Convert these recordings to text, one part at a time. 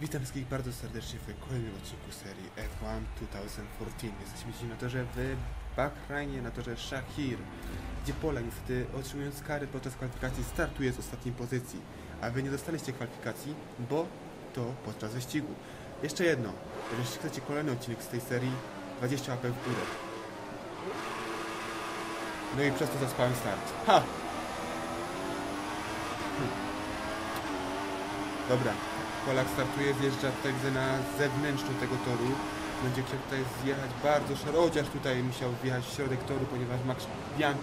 Witam wszystkich bardzo serdecznie w kolejnym odcinku serii F1 2014. Jesteśmy dzisiaj na torze w Bahrajnie, na torze Shahir, gdzie Polak niestety otrzymując kary podczas kwalifikacji startuje z ostatniej pozycji, a wy nie dostaliście kwalifikacji, bo to podczas wyścigu. Jeszcze jedno, jeżeli chcecie kolejny odcinek z tej serii, 20 łapek w górę. No i przez to zaspałem start. Ha! Hm. Dobra, Polak startuje, zjeżdża tutaj widzę na zewnętrzną tego toru. Będzie chciał tutaj zjechać bardzo szeroko, chociaż tutaj musiał wjechać w środek toru, ponieważ Max Bian...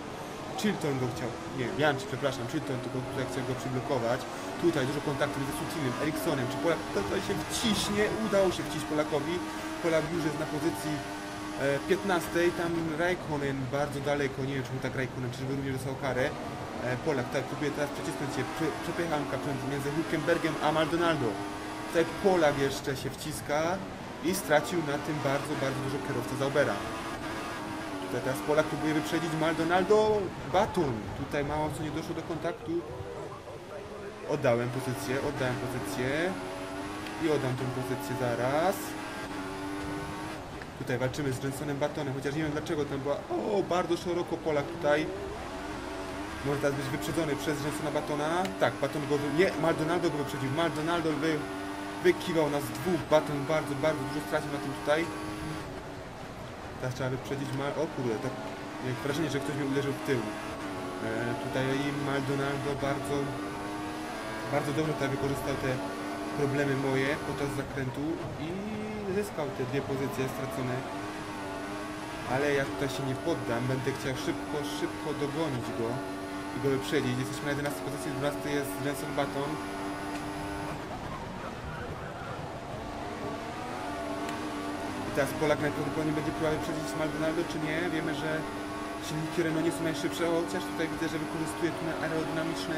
Chilton go chciał, nie, Bianchi, przepraszam, Chilton tylko tutaj chciał go przyblokować. Tutaj dużo kontaktów ze Sutinem, Eriksonem, czy Polak tutaj się wciśnie, udało się wciść Polakowi. Polak już jest na pozycji e, 15, tam Raikkonen bardzo daleko, nie wiem czy mu tak Raikkonen, czy żeby również dostał karę. E, Polak, tak, próbuje teraz przecisnąć się, Prze, przepychanka między Hülkenbergiem a Maldonado. Tutaj Polak jeszcze się wciska i stracił na tym bardzo, bardzo dużo kierowca Zaubera. Tutaj teraz Polak próbuje wyprzedzić Maldonado Baton. Tutaj mało co nie doszło do kontaktu. Oddałem pozycję, oddałem pozycję i oddam tą pozycję zaraz. Tutaj walczymy z Jensonem Batonem, chociaż nie wiem dlaczego tam była... O, bardzo szeroko Polak tutaj. Może teraz być wyprzedzony przez Jensona Batona. Tak, Baton go... Wy... Nie, Maldonado go wyprzedził. Maldonado wy... wykiwał nas dwóch. Baton bardzo, bardzo dużo stracił na tym tutaj. Teraz trzeba wyprzedzić Mal... O kurde, tak... Jak wrażenie, że ktoś mnie uderzył w tył. E, tutaj Maldonado bardzo... Bardzo dobrze tutaj wykorzystał te problemy moje podczas zakrętu i zyskał te dwie pozycje stracone. Ale ja tutaj się nie poddam, będę chciał szybko, szybko dogonić go i go wyprzedzić. Jesteśmy na 11 pozycji, 12 jest Jenson Button. Teraz Polak najprawdopodobniej będzie próbował wyprzedzić Maldonado, czy nie? Wiemy, że silniki Renault nie są najszybsze, chociaż tutaj widzę, że wykorzystuje tunel aerodynamiczny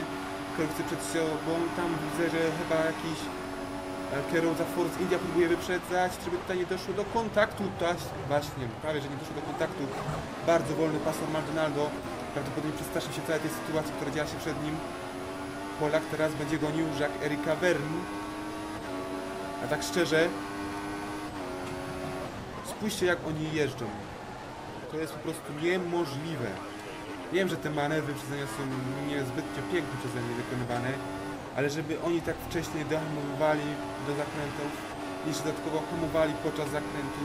kierowcy przed sobą. Tam widzę, że chyba jakiś e, kierowca Force India próbuje wyprzedzać, żeby tutaj nie doszło do kontaktu. To właśnie, prawie, że nie doszło do kontaktu. Bardzo wolny pasor Maldonado. Prawdopodobnie przestraszył się całej tej sytuacji, która działa się przed nim. Polak teraz będzie gonił Jacques Erika Verne. A tak szczerze, spójrzcie jak oni jeżdżą. To jest po prostu niemożliwe. Wiem, że te manewry wyprzedzenia są niezbytnio pięknie przeze mnie wykonywane, ale żeby oni tak wcześnie dohamowali do zakrętów, niż dodatkowo hamowali podczas zakrętu,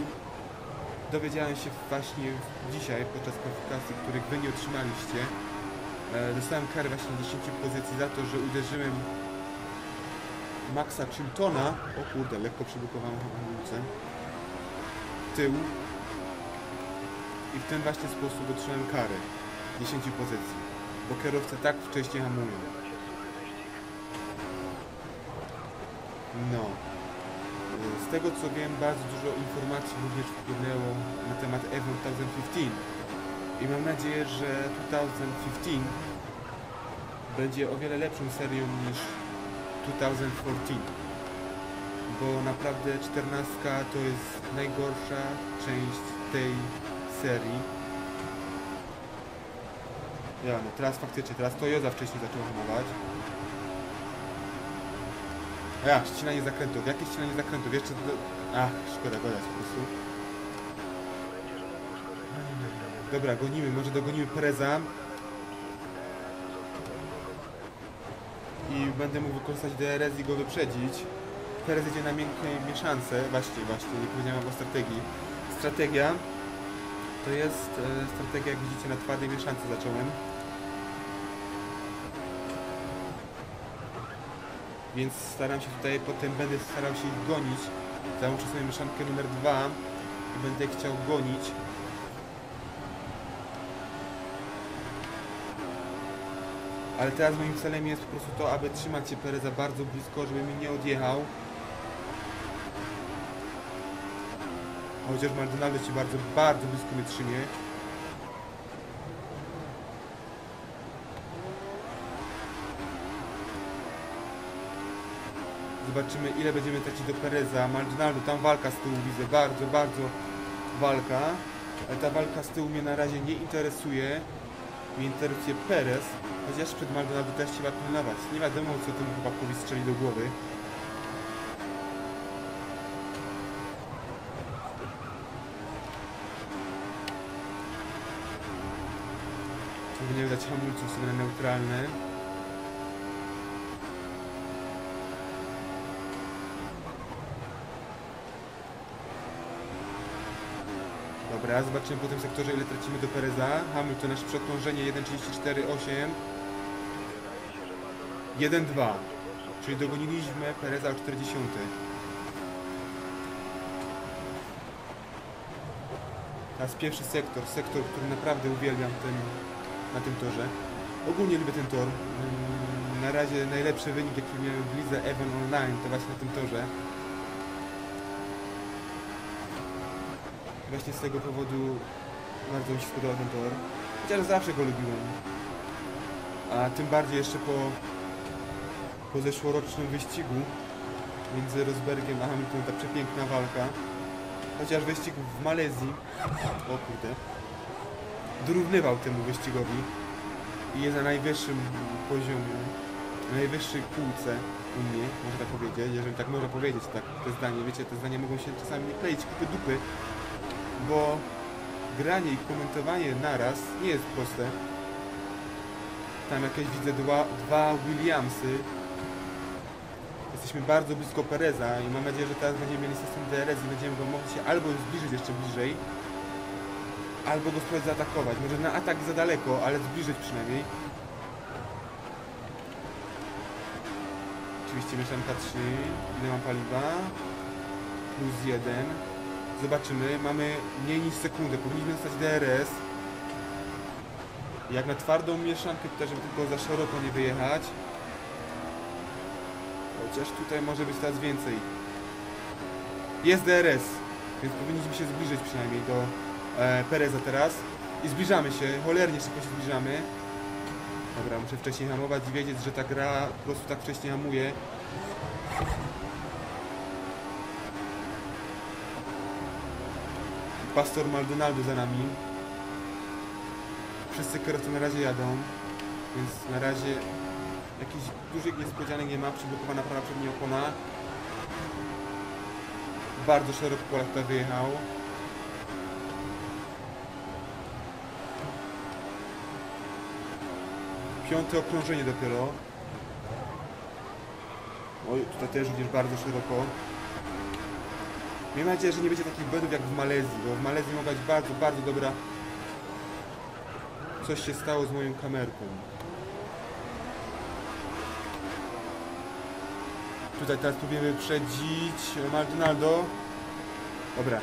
dowiedziałem się właśnie dzisiaj podczas kwalifikacji, których wy nie otrzymaliście. E, dostałem karę właśnie 10 pozycji za to, że uderzyłem Maxa Chiltona, o kurde, lekko przyblokowałem hamulce, tył i w ten właśnie sposób otrzymałem karę. 10 pozycji, bo kierowcy tak wcześnie hamują. No. Z tego co wiem, bardzo dużo informacji również wpłynęło na temat Evo 2015 i mam nadzieję, że 2015 będzie o wiele lepszą serią niż 2014 bo naprawdę 14 to jest najgorsza część tej serii ja, no teraz faktycznie, teraz to Joza wcześniej zaczęło hamować. A ścinanie zakrętów. Jakie ścinanie zakrętów? Jeszcze do... Ach, szkoda gadać po prostu. Dobra, gonimy, może dogonimy Pereza. I będę mógł wykorzystać DRS i go wyprzedzić. Perez idzie na miękkiej mieszance. Właśnie, właśnie, nie powiedziałem o strategii. Strategia to jest e, strategia, jak widzicie, na twardej mieszance zacząłem. Więc staram się tutaj, potem będę starał się ich gonić. Załączę sobie mieszankę numer 2 i będę chciał gonić. Ale teraz moim celem jest po prostu to, aby trzymać się Pereza bardzo blisko, żeby mi nie odjechał. Chociaż Maldonado się bardzo, bardzo blisko mnie trzymie. Zobaczymy ile będziemy tracić do Pereza. Maldonado, tam walka z tyłu widzę, bardzo, bardzo walka. Ale ta walka z tyłu mnie na razie nie interesuje. Mnie interesuje Perez, chociaż przed Maldonado też trzeba pilnować. Nie wiadomo co temu chłopakowi strzeli do głowy. Powinienem dać hamulców sobie na neutralne. Dobra, zobaczymy po tym sektorze ile tracimy do Pereza. Hamilton nasze przeokrążenie 1.34.8 1.2 Czyli dogoniliśmy Pereza o 40 Teraz pierwszy sektor, sektor, który naprawdę uwielbiam ten, na tym torze. Ogólnie lubię ten tor. Mm, Na razie najlepszy wynik jaki miałem w lidze Evan Online to właśnie na tym torze. Właśnie z tego powodu bardzo mi się spodobał ten tor. Chociaż zawsze go lubiłem. A tym bardziej jeszcze po, po zeszłorocznym wyścigu między Rosbergiem a Hamiltonem ta przepiękna walka. Chociaż wyścig w Malezji, o kurde, dorównywał temu wyścigowi i jest na najwyższym poziomie, na najwyższej półce u mnie, można tak powiedzieć, jeżeli tak można powiedzieć, tak, te zdanie, wiecie, te zdania mogą się czasami nie kleić kupy dupy, bo granie i komentowanie naraz nie jest proste. Tam jakieś widzę dwa, dwa Williamsy. Jesteśmy bardzo blisko Pereza i mam nadzieję, że teraz będziemy mieli system DRS i będziemy go mogli się albo zbliżyć jeszcze bliżej, albo go spróbować zaatakować. Może na atak za daleko, ale zbliżyć przynajmniej. Oczywiście mieszanka 3. Ile mam paliwa? Plus 1. Zobaczymy. Mamy mniej niż sekundę. Powinniśmy dostać DRS. Jak na twardą mieszankę, tutaj, żeby tylko za szeroko nie wyjechać. Chociaż tutaj może być teraz więcej. Jest DRS, więc powinniśmy się zbliżyć przynajmniej do e, Pereza teraz. I zbliżamy się, cholernie szybko się zbliżamy. Dobra, muszę wcześniej hamować i wiedzieć, że ta gra po prostu tak wcześnie hamuje. Pastor Maldonado za nami. Wszyscy kierowcy na razie jadą, więc na razie jakichś dużych niespodzianek nie ma. Przyblokowana prawa przednia opona. Bardzo szeroko Polak tutaj wyjechał. Piąte okrążenie dopiero. Oj, tutaj też również bardzo szeroko. Miejmy nadzieję, że nie będzie takich błędów jak w Malezji, bo w Malezji mogła być bardzo, bardzo dobra... Coś się stało z moją kamerką. Tutaj teraz próbujemy wyprzedzić Maldonado. Dobra.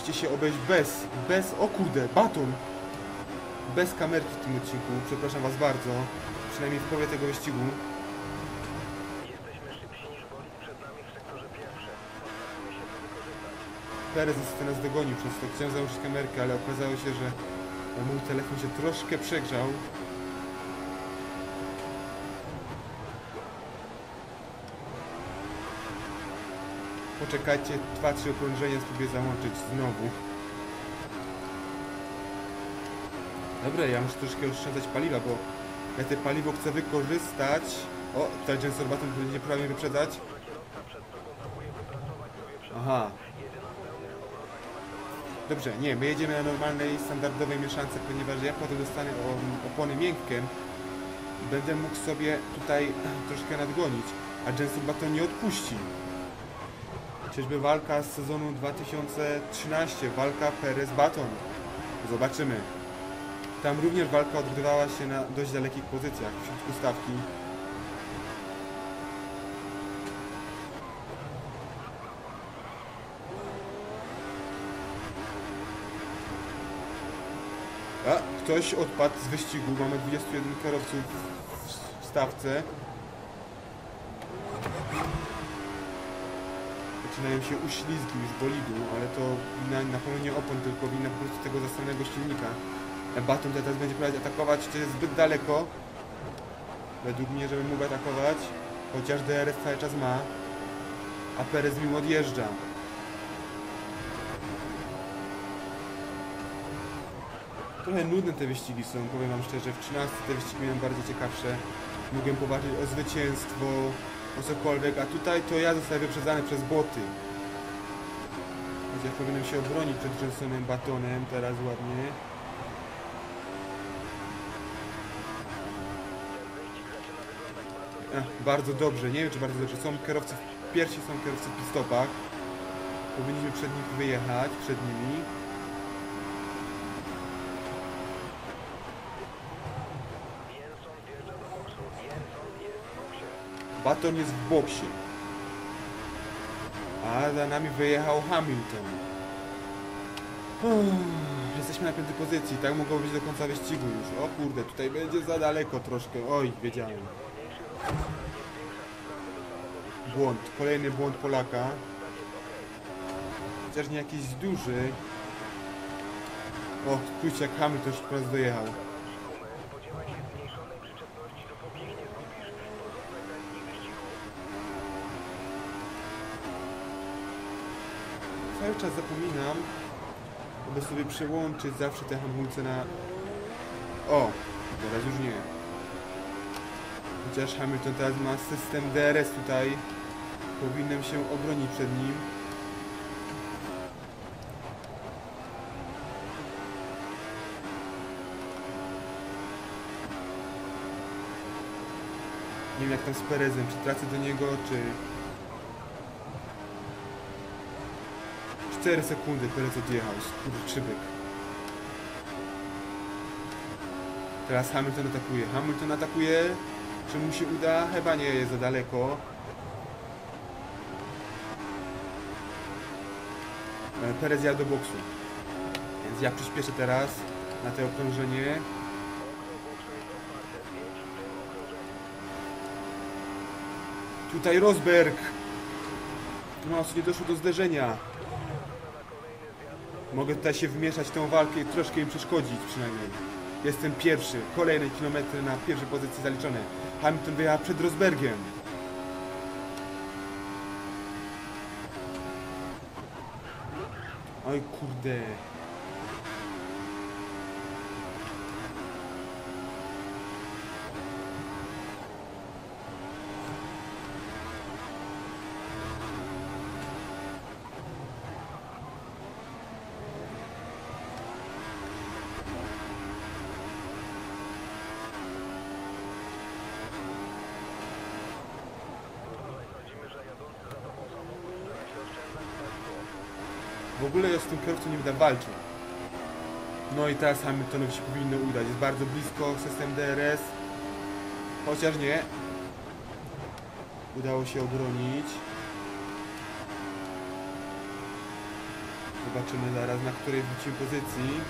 Musicie się obejść bez, bez, o kurde, baton. Bez kamerki w tym odcinku, przepraszam was bardzo. Przynajmniej w połowie tego wyścigu. Perez niestety nas dogonił przez to. Chciałem założyć kamerkę, ale okazało się, że mój telefon się troszkę przegrzał. Poczekajcie, dwa, trzy okrążenia spróbuję załączyć znowu. Dobra, ja muszę troszkę oszczędzać paliwa, bo ja te paliwo chcę wykorzystać. O, tutaj Jensen Button będzie prawie wyprzedzać. Aha. Dobrze, nie, my jedziemy na normalnej, standardowej mieszance, ponieważ ja potem dostanę opony miękkie będę mógł sobie tutaj troszkę nadgonić, a Button nie odpuści. Czyżby walka z sezonu 2013, walka Perez-Baton. Zobaczymy. Tam również walka odgrywała się na dość dalekich pozycjach, w środku stawki. A, ktoś odpadł z wyścigu. Mamy 21 kierowców w- w stawce. Zaczynają się uślizgi już bolidu, ale to na pewno nie opon, tylko wina po prostu tego zastanego silnika. Baton teraz będzie próbować atakować, to jest zbyt daleko. Według mnie, żeby mógł atakować. Chociaż DRS cały czas ma. A Perez mi odjeżdża. Trochę nudne te wyścigi są, powiem wam szczerze. W 13 te wyścigi miałem bardziej ciekawsze. Mogłem powalczyć o zwycięstwo, o cokolwiek, a tutaj to ja zostałem wyprzedzany przez boty. Chociaż powinienem się obronić przed Johnsonem batonem, teraz ładnie. Ech, bardzo dobrze, nie wiem czy bardzo dobrze. Są kierowcy pierwsi, są kierowcy w pit-stopach. Powinniśmy przed nich wyjechać, przed nimi. Jenson wjeżdża do boksu. Jenson jest w boksie. Baton jest w boksie. A za nami wyjechał Hamilton. Uff, Jesteśmy na piątej pozycji, tak mogło być do końca wyścigu już. O kurde, tutaj będzie za daleko troszkę. Oj, wiedziałem. Błąd, kolejny błąd Polaka. Chociaż nie jakiś duży. O, spójrzcie jak Hamilton już po raz dojechał. Spodziewaj się zmniejszonej przyczepności, dopóki ich nie zgubisz. Porządek na linii wyścigu. Czas zapominam, aby sobie przełączyć zawsze te hamulce na... O, teraz już nie. Chociaż Hamilton teraz ma system DRS tutaj. Powinienem się obronić przed nim. Nie wiem jak tam z Perezem, czy tracę do niego, czy... 4 sekundy Perez odjechał, skurczybyk. Teraz Hamilton atakuje. Hamilton atakuje. Czy mu się uda? Chyba nie, jest za daleko. E, Perez jadę do boksu. Więc ja przyspieszę teraz na to okrążenie. Tutaj Rosberg. No, nie doszło do zderzenia. Mogę tutaj się wmieszać w tą walkę i troszkę im przeszkodzić przynajmniej. Jestem pierwszy. Kolejne kilometry na pierwszej pozycji zaliczone. Hamilton wyjechał przed Rosbergiem. Oj kurde. Sądzimy, że jadący za tobą samochód stara się oszczędzać paliwo. W ogóle ja z tym kierowcą nie będę walczył. No i teraz Hamiltonowi się powinno udać. Jest bardzo blisko system DRS. Chociaż nie. Udało się obronić. Zobaczymy zaraz na której wrócimy pozycji.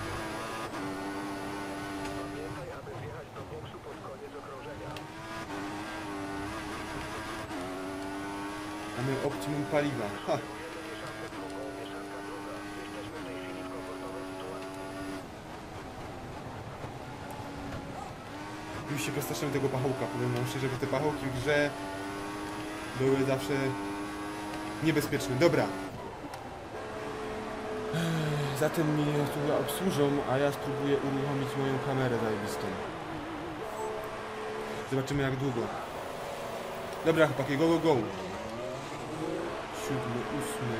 Mamy optimum paliwa. Ha. Już się przestraszyłem tego pachołka, powiem wam szczerze, bo te pachołki w grze były zawsze niebezpieczne. Dobra. Zatem mnie tu obsłużą, a ja spróbuję uruchomić moją kamerę zajebistą. Zobaczymy jak długo. Dobra chłopaki, go, go, go. Siódmy, ósmy.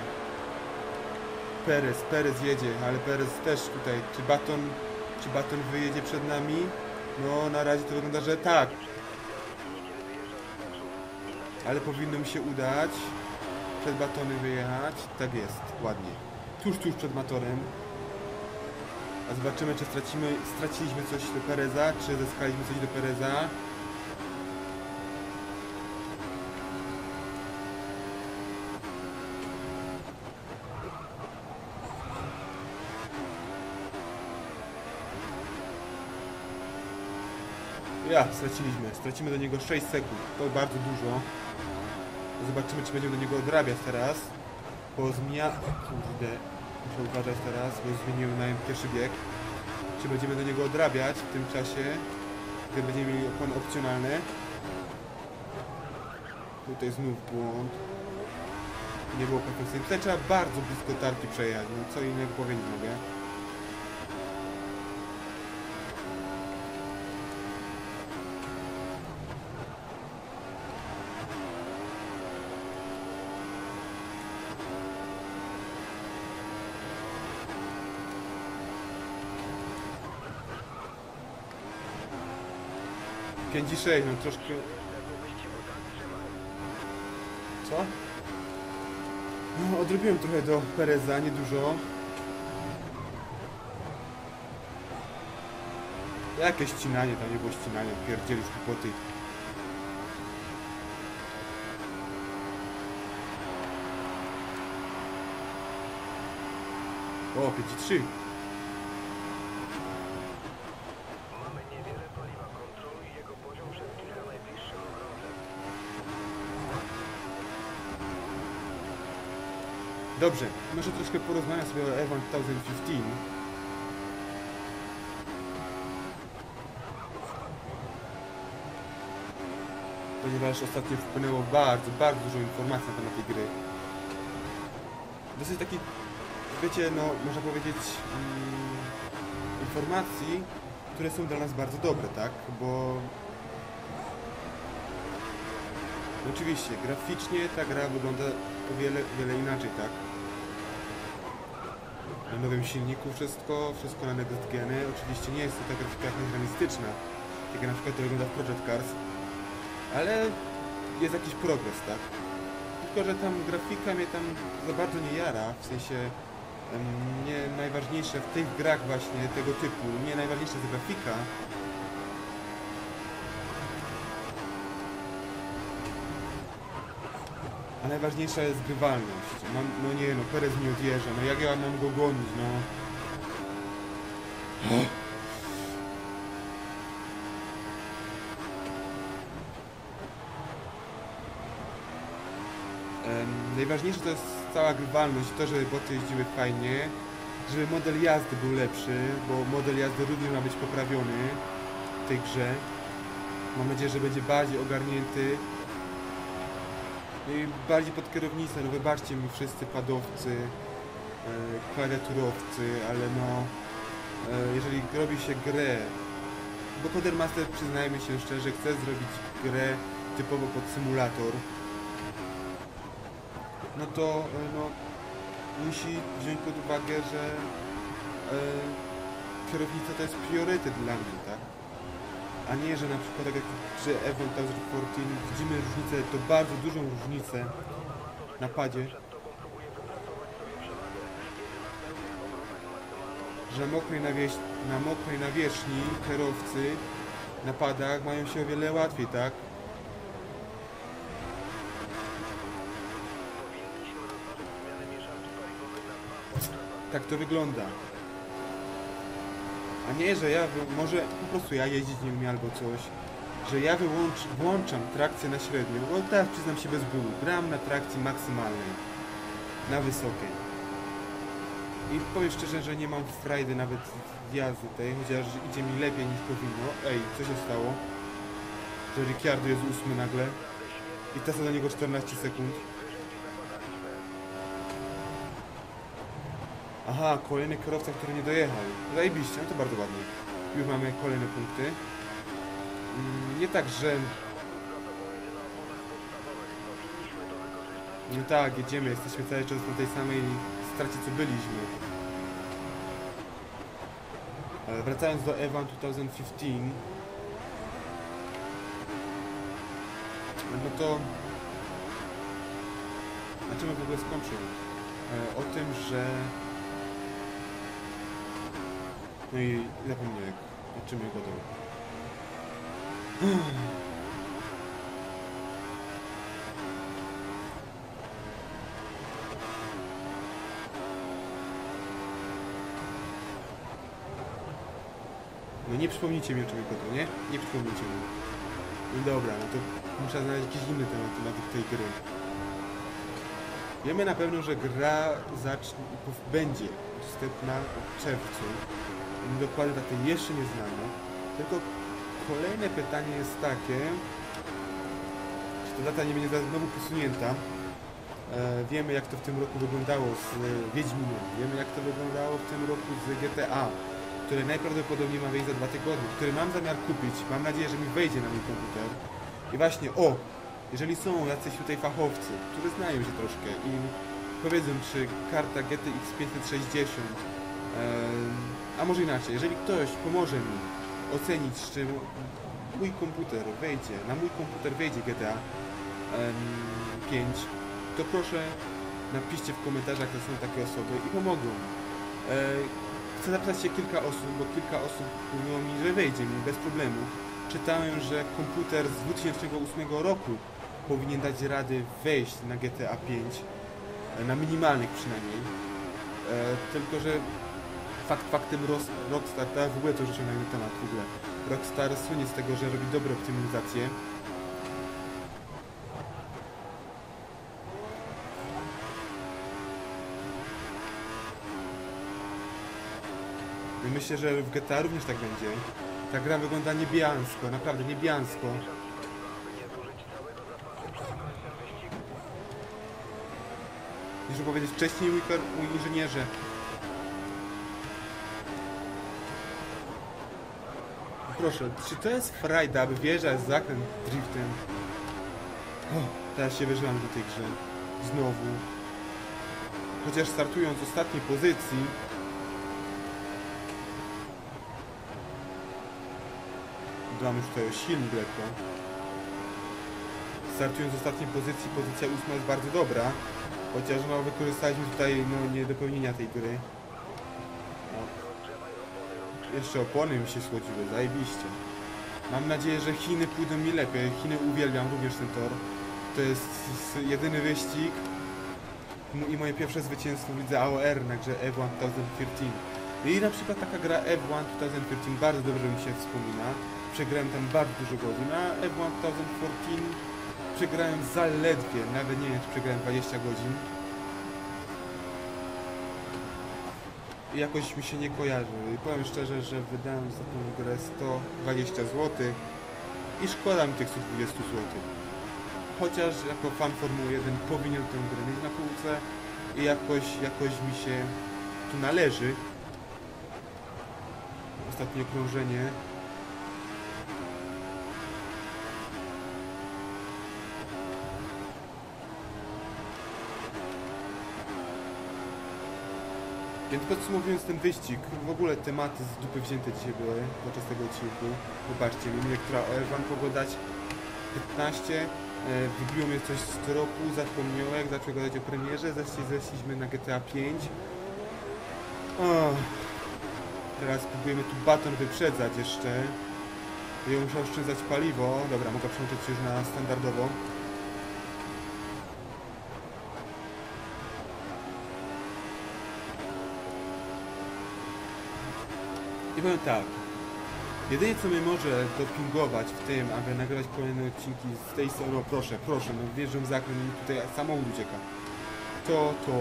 Perez, Perez jedzie, ale Perez też tutaj. Czy Baton, czy Baton wyjedzie przed nami? No, na razie to wygląda, że tak. Ale powinno mi się udać. Przed Batonem wyjechać. Tak jest, ładnie. Tuż, tuż przed Matorem. A zobaczymy, czy stracimy, straciliśmy coś do Pereza, czy zyskaliśmy coś do Pereza. Ja, straciliśmy. Stracimy do niego 6 sekund. To bardzo dużo. Zobaczymy, czy będziemy do niego odrabiać teraz. Po zmia... Kurde. Muszę uważać teraz, bo zmieniłem na pierwszy bieg. Czy będziemy do niego odrabiać w tym czasie, gdy będziemy mieli opony opcjonalne. Tutaj znów błąd. Nie było perfekcyjnie. Tutaj trzeba bardzo blisko tarki przejechać. No co innego powiedzieć mogę. 5 i 6, no troszkę... Co? No, odrobiłem trochę do Pereza, niedużo. Jakieś ścinanie, tam nie było ścinania, pierdzielisz głupoty. O, 5 i 3. Mamy niewiele paliwa. Kontroluj jego poziom przez kilka najbliższych okrążeń. Dobrze, może troszkę porozmawiam sobie o Evan 2015. Ponieważ ostatnio wpłynęło bardzo, bardzo dużo informacji na temat tej gry. Dosyć taki, wiecie, no, można powiedzieć, mm, informacji, które są dla nas bardzo dobre, tak? Bo Oczywiście, graficznie ta gra wygląda o wiele, wiele inaczej, tak? Nowym silniku wszystko, wszystko na next geny. Oczywiście nie jest to ta grafika realistyczna, tak jak na przykład to wygląda w Project Cars, ale jest jakiś progres, tak? Tylko, że tam grafika mnie tam za bardzo nie jara, w sensie nie najważniejsze w tych grach właśnie tego typu, nie najważniejsza jest grafika, A najważniejsza jest grywalność. No nie no, Perez mi odjeżdża, no jak ja mam go gonić, no. Em, najważniejsze to jest cała grywalność, to, żeby boty jeździły fajnie, żeby model jazdy był lepszy, bo model jazdy również ma być poprawiony w tej grze. Mam nadzieję, że będzie bardziej ogarnięty, bardziej pod kierownicę, no wybaczcie mi wszyscy padowcy, e, klawiaturowcy, ale no, e, jeżeli robi się grę, bo Codemaster przyznajmy się szczerze, chce zrobić grę typowo pod symulator, no to e, no, musi wziąć pod uwagę, że kierownica to jest priorytet dla mnie, tak? A nie, że na przykład tak jak przy Evo 2014 widzimy różnicę, to bardzo dużą różnicę na padzie. Że na mokrej, na mokrej nawierzchni kierowcy na padach mają się o wiele łatwiej, tak? Tak to wygląda. A nie, że ja może po prostu ja jeździć nie umiem albo coś. Że ja wyłącz, włączam trakcję na średnią, bo teraz przyznam się bez bólu. Gram na trakcji maksymalnej. Na wysokiej. I powiem szczerze, że nie mam frajdy nawet jazdy tej, chociaż idzie mi lepiej niż powinno. Ej, co się stało? Że Ricciardo jest ósmy nagle. I Tesla do niego 14 sekund. Aha, kolejny kierowca, który nie dojechał. Zajebiście, no to bardzo ładnie. Już mamy kolejne punkty. Mm, Nie tak, że... No tak, jedziemy, jesteśmy cały czas na tej samej stracie, co byliśmy. Ale wracając do Evan 2015... No to... Na czym w ogóle skończyłem? E, o tym, że... No i zapomniałem, o czym ja gadał. No nie przypomnijcie mi o czym gadał, nie? Nie przypomnijcie mi. No dobra, no to muszę znaleźć jakiś inny temat na tej gry. Wiemy na pewno, że gra zacznie, będzie dostępna w czerwcu. Dokładnie daty jeszcze nie znamy. Tylko kolejne pytanie jest takie, czy ta data nie będzie znowu posunięta. E, wiemy jak to w tym roku wyglądało z e, Wiedźminem. Wiemy jak to wyglądało w tym roku z GTA, które najprawdopodobniej ma wyjść za dwa tygodnie, który mam zamiar kupić. Mam nadzieję, że mi wejdzie na mój komputer. I właśnie, o! Jeżeli są jacyś tutaj fachowcy, którzy znają się troszkę i powiedzą, czy karta GTX 560 em, a może inaczej, jeżeli ktoś pomoże mi ocenić, czy mój komputer wejdzie, na mój komputer wejdzie GTA em, 5, to proszę napiszcie w komentarzach, że są takie osoby i pomogą. E, chcę zapytać się kilka osób, bo kilka osób mówiło mi, że wejdzie mi bez problemu. Czytałem, że komputer z 2008 roku powinien dać rady wejść na GTA 5, e, na minimalnych przynajmniej. E, tylko, że fakt faktem Ros, Rockstar, ja w ogóle to już osiągnąłem temat w ogóle. Rockstar słynie z tego, że robi dobre optymalizacje. Myślę, że w GTA również tak będzie. Ta gra wygląda niebiańsko, naprawdę niebiańsko. Nie zużyć całego zapasu przed końcem wyścigu. Muszę powiedzieć wcześniej inżynierze. Proszę, czy to jest frajda, aby wjeżdżać z zakręt driftem? O, teraz się wyżyłam do tej grze. Znowu. Chociaż startując z ostatniej pozycji, dbam już tutaj silnik lekko. Startując z ostatniej pozycji, pozycja ósma jest bardzo dobra. Chociaż no, wykorzystaliśmy tutaj no, niedopełnienia tej gry. No. Jeszcze opony mi się słodziły, zajebiście. Mam nadzieję, że Chiny pójdą mi lepiej. Chiny uwielbiam również ten tor. To jest jedyny wyścig m- i moje pierwsze zwycięstwo w lidze AOR na grze F1 2013. I na przykład taka gra F1 2013 bardzo dobrze mi się wspomina. Przegrałem tam bardzo dużo godzin, a F1 2014 przegrałem zaledwie, nawet nie wiem czy przegrałem 20 godzin. Jakoś mi się nie kojarzy. I powiem szczerze, że wydałem za tą grę 120 zł i szkoda mi tych 120 zł. Chociaż jako fan Formuły 1 powinien tę grę mieć na półce i jakoś, jakoś mi się tu należy. Ostatnie krążenie. Więc podsumowując ten wyścig, w ogóle tematy z dupy wzięte dzisiaj były podczas tego odcinku. Zobaczcie, mi która wam pogodać 15, e, wybiło mnie coś z tropu, zapomniałem, zacząłem gadać o premierze, zeszli, zeszliśmy na GTA 5. O, teraz próbujemy tu baton wyprzedzać jeszcze. Ja muszę oszczędzać paliwo. Dobra, mogę przełączyć już na standardowo. I powiem tak. Jedynie co mnie może dopingować w tym, aby nagrywać kolejne odcinki z tej strony, no proszę, proszę, no wjeżdżam w zakręt i tutaj samochód ucieka. To to,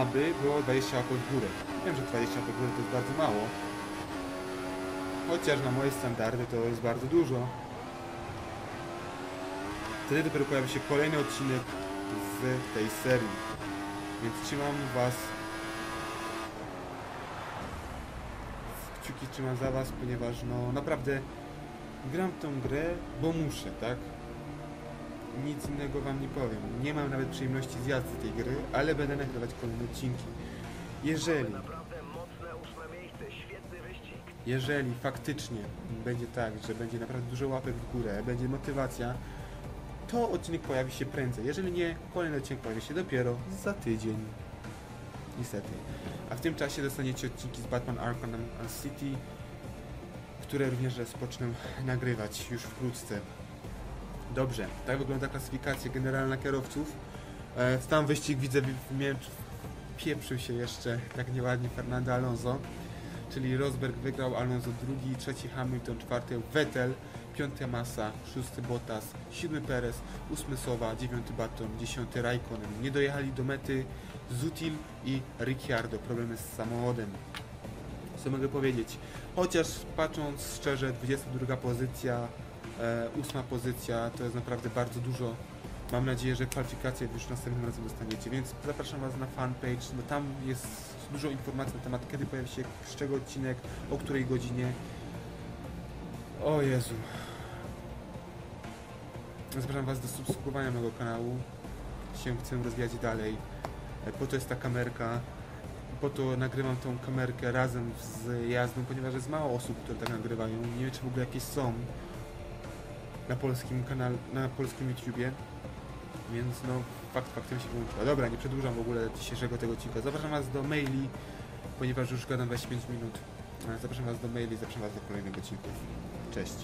aby było 20 łapek w górę. Wiem, że 20 łapek w górę to jest bardzo mało. Chociaż na moje standardy to jest bardzo dużo. Wtedy dopiero pojawi się kolejny odcinek z tej serii. Więc trzymam Was kciuki trzymam za was, ponieważ no naprawdę gram w tą grę, bo muszę, tak? Nic innego wam nie powiem. Nie mam nawet przyjemności z jazdy tej gry, ale będę nagrywać kolejne odcinki. Jeżeli, jeżeli faktycznie będzie tak, że będzie naprawdę dużo łapek w górę, będzie motywacja, to odcinek pojawi się prędzej. Jeżeli nie, kolejny odcinek pojawi się dopiero za tydzień. Niestety. A w tym czasie dostaniecie odcinki z Batman Arkham City, które również rozpocznę nagrywać już wkrótce. Dobrze, tak wygląda klasyfikacja generalna kierowców. E, tam wyścig widzę, mnie pieprzył się jeszcze tak nieładnie Fernando Alonso, czyli Rosberg wygrał, Alonso drugi, trzeci Hamilton, czwarty Vettel, piąty Massa, szósty Bottas, siódmy Perez, ósmy Sowa, dziewiąty Baton, dziesiąty Raikkonen. Nie dojechali do mety Zutil i Ricciardo. Problemy z samochodem. Co mogę powiedzieć? Chociaż patrząc szczerze, 22 pozycja, e, 8 pozycja to jest naprawdę bardzo dużo. Mam nadzieję, że kwalifikacje już następnym razem dostaniecie, więc zapraszam Was na fanpage, bo tam jest dużo informacji na temat, kiedy pojawi się z czego odcinek, o której godzinie. O Jezu. Zapraszam Was do subskrybowania mojego kanału. Się chcę rozwijać dalej. Po to jest ta kamerka. po to nagrywam tą kamerkę razem z jazdą, ponieważ jest mało osób, które tak nagrywają. Nie wiem, czy w ogóle jakieś są na polskim kanale, na polskim YouTubie. Więc no, fakt faktem się wyłączyła. Dobra, nie przedłużam w ogóle dzisiejszego tego odcinka. Zapraszam Was do maili, ponieważ już gadam 25 minut. Zapraszam Was do maili, zapraszam Was do kolejnego odcinku. Cześć.